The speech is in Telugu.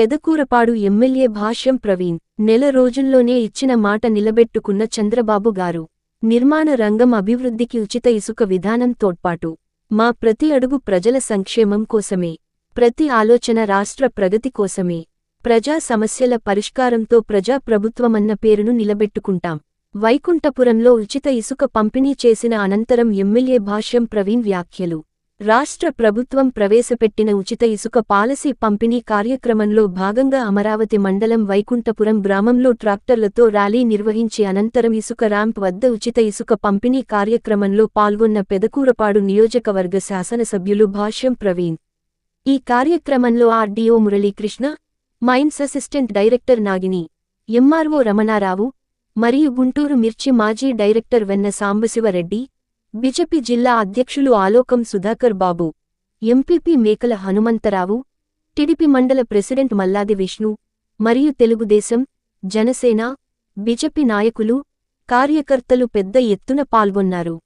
పెదకూరపాడు ఎమ్మెల్యే భాష్యం ప్రవీణ్ నెల రోజుల్లోనే ఇచ్చిన మాట నిలబెట్టుకున్న చంద్రబాబు గారు నిర్మాణ రంగం అభివృద్ధికి ఉచిత ఇసుక విధానం తోడ్పాటు. మా ప్రతి అడుగు ప్రజల సంక్షేమం కోసమే ప్రతి ఆలోచన రాష్ట్ర ప్రగతి కోసమే ప్రజా సమస్యల పరిష్కారంతో ప్రజా ప్రభుత్వమన్న పేరును నిలబెట్టుకుంటాం. వైకుంఠపురంలో ఉచిత ఇసుక పంపిణీ చేసిన అనంతరం ఎమ్మెల్యే భాష్యం ప్రవీణ్ వ్యాఖ్యలు. రాష్ట్ర ప్రభుత్వం ప్రవేశపెట్టిన ఉచిత ఇసుక పాలసీ పంపిణీ కార్యక్రమంలో భాగంగా అమరావతి మండలం వైకుంఠపురం గ్రామంలో ట్రాక్టర్లతో ర్యాలీ నిర్వహించి అనంతరం ఇసుక ర్యాంప్ వద్ద ఉచిత ఇసుక పంపిణీ కార్యక్రమంలో పాల్గొన్న పెదకూరపాడు నియోజకవర్గ శాసనసభ్యులు భాష్యం ప్రవీణ్. ఈ కార్యక్రమంలో RDO Muralikrishna mines assistant director Nagini MRO Ramana Rao మరియు గుంటూరు మిర్చి మాజీ డైరెక్టర్ వెన్న సాంబశివరెడ్డి బీజేపీ జిల్లా అధ్యక్షులు ఆలోకం సుధాకర్ బాబు ఎంపీపీ మేకల హనుమంతరావు టిడిపి మండల ప్రెసిడెంట్ మల్లాది విష్ణు మరియు తెలుగుదేశం జనసేన బీజేపీ నాయకులు కార్యకర్తలు పెద్ద ఎత్తున పాల్గొన్నారు.